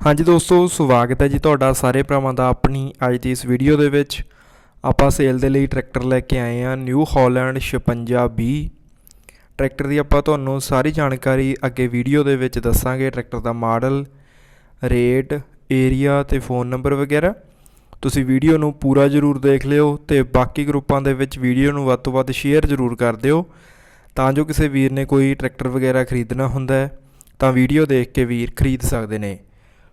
ਹਾਂਜੀ ਦੋਸਤੋ, ਸਵਾਗਤ ਹੈ ਜੀ ਤੁਹਾਡਾ ਸਾਰੇ ਭਰਾਵਾਂ ਦਾ ਆਪਣੀ ਅੱਜ ਦੀ ਇਸ ਵੀਡੀਓ ਦੇ ਵਿੱਚ। ਆਪਾਂ ਸੇਲ ਦੇ ਲਈ ਟਰੈਕਟਰ ਲੈ ਕੇ ਆਏ ਹਾਂ ਨਿਊ ਹਾਲੈਂਡ 5620 ਟਰੈਕਟਰ ਦੀ ਆਪਾਂ ਤੁਹਾਨੂੰ ਸਾਰੀ ਜਾਣਕਾਰੀ ਅੱਗੇ ਵੀਡੀਓ ਦੇ ਵਿੱਚ ਦੱਸਾਂਗੇ ਟਰੈਕਟਰ ਦਾ ਮਾਡਲ ਰੇਟ ਏਰੀਆ ਤੇ ਫੋਨ ਨੰਬਰ ਵਗੈਰਾ। ਤੁਸੀਂ ਵੀਡੀਓ ਨੂੰ ਪੂਰਾ ਜ਼ਰੂਰ ਦੇਖ ਲਿਓ ਤੇ ਬਾਕੀ ਗਰੁੱਪਾਂ ਦੇ ਵਿੱਚ ਵੀਡੀਓ ਨੂੰ ਵੱਧ ਤੋਂ ਵੱਧ ਸ਼ੇਅਰ ਜ਼ਰੂਰ ਕਰ ਦਿਓ। ਤਾਂ ਜੋ ਕਿਸੇ ਵੀਰ ਨੇ ਕੋਈ ਟਰੈਕਟਰ ਵਗੈਰਾ ਖਰੀਦਣਾ ਹੁੰਦਾ ਤਾਂ ਵੀਡੀਓ ਦੇਖ ਕੇ ਵੀਰ ਖਰੀਦ ਸਕਦੇ ਨੇ।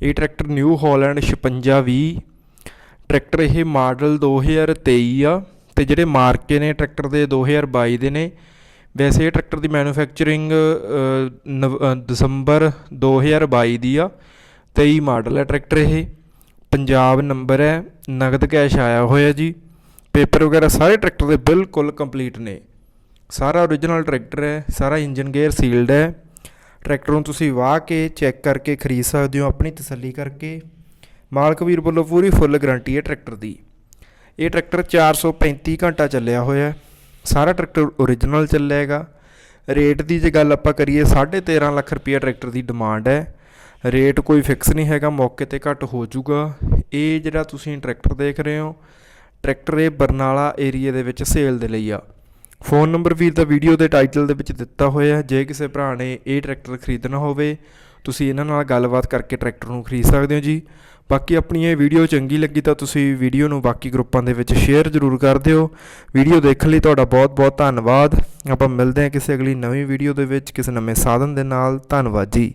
ਇਹ ਟਰੈਕਟਰ ਨਿਊ ਹਾਲੈਂਡ 5620 ਟਰੈਕਟਰ ਇਹ ਮਾਡਲ 2023 ਆ ਤੇ ਜਿਹੜੇ ਮਾਰਕੇ ਨੇ ਟਰੈਕਟਰ ਦੇ 2022 ਦੇ ਨੇ। ਵੈਸੇ ਇਹ ਟਰੈਕਟਰ ਦੀ ਮੈਨੂਫੈਕਚਰਿੰਗ ਦਸੰਬਰ 2022 ਦੀ ਆ। 23 ਮਾਡਲ ਹੈ ਟਰੈਕਟਰ ਇਹ। ਪੰਜਾਬ ਨੰਬਰ ਹੈ, ਨਗਦ ਕੈਸ਼ ਆਇਆ ਹੋਇਆ ਜੀ। ਪੇਪਰ ਵਗੈਰਾ ਸਾਰੇ ਟਰੈਕਟਰ ਦੇ ਬਿਲਕੁਲ ਕੰਪਲੀਟ ਨੇ। ਸਾਰਾ ਓਰੀਜਨਲ ਟਰੈਕਟਰ ਹੈ, ਸਾਰਾ ਇੰਜਨ ਗੇਅਰ ਸੀਲਡ ਹੈ। ਟਰੈਕਟਰ ਨੂੰ ਤੁਸੀਂ ਵਾਹ ਕੇ ਚੈੱਕ ਕਰਕੇ ਖਰੀਦ ਸਕਦੇ ਹੋ ਆਪਣੀ ਤਸੱਲੀ ਕਰਕੇ। ਮਾਲਕ ਵੀਰ ਵੱਲੋਂ ਪੂਰੀ ਫੁੱਲ ਗਾਰੰਟੀ ਹੈ ਟਰੈਕਟਰ ਦੀ। ਇਹ ਟਰੈਕਟਰ 435 ਘੰਟਾ ਚੱਲਿਆ ਹੋਇਆ ਸਾਰਾ ਟਰੈਕਟਰ ਓਰੀਜਨਲ ਚੱਲੇਗਾ ਰੇਟ ਦੀ ਜੇ ਗੱਲ ਆਪਾਂ ਕਰੀਏ 13.5 ਲੱਖ ਰੁਪਏ ਟਰੈਕਟਰ ਦੀ ਡਿਮਾਂਡ ਹੈ। ਰੇਟ ਕੋਈ ਫਿਕਸ ਨਹੀਂ ਹੈਗਾ, ਮੌਕੇ ਤੇ ਘੱਟ ਹੋ ਜਾਊਗਾ। ਇਹ ਜਿਹੜਾ ਤੁਸੀਂ ਟਰੈਕਟਰ ਦੇਖ ਰਹੇ ਹੋ, ਟਰੈਕਟਰ ਇਹ ਬਰਨਾਲਾ ਏਰੀਆ ਦੇ ਵਿੱਚ ਸੇਲ ਦੇ ਲਈ ਆ। ਫੋਨ ਨੰਬਰ ਵੀਰ ਦਾ ਵੀਡੀਓ ਦੇ ਟਾਈਟਲ ਦੇ ਵਿੱਚ ਦਿੱਤਾ ਹੋਇਆ ਹੈ। ਜੇ ਕਿਸੇ ਭਰਾ ਨੇ ਇਹ ਟਰੈਕਟਰ ਖਰੀਦਣਾ ਹੋਵੇ, ਤੁਸੀਂ ਇਹਨਾਂ ਨਾਲ ਗੱਲਬਾਤ ਕਰਕੇ ਟਰੈਕਟਰ ਨੂੰ ਖਰੀਦ ਸਕਦੇ ਹੋ ਜੀ। ਬਾਕੀ ਆਪਣੀ ਇਹ ਵੀਡੀਓ ਚੰਗੀ ਲੱਗੀ ਤਾਂ ਤੁਸੀਂ ਵੀਡੀਓ ਨੂੰ ਬਾਕੀ ਗਰੁੱਪਾਂ ਦੇ ਵਿੱਚ ਸ਼ੇਅਰ ਜ਼ਰੂਰ ਕਰ ਦਿਓ। ਵੀਡੀਓ ਦੇਖਣ ਲਈ ਤੁਹਾਡਾ ਬਹੁਤ ਬਹੁਤ ਧੰਨਵਾਦ। ਆਪਾਂ ਮਿਲਦੇ ਹਾਂ ਕਿਸੇ ਅਗਲੀ ਨਵੀਂ ਵੀਡੀਓ ਦੇ ਵਿੱਚ, ਕਿਸੇ ਨਵੇਂ ਸਾਧਨ ਦੇ ਨਾਲ। ਧੰਨਵਾਦ ਜੀ।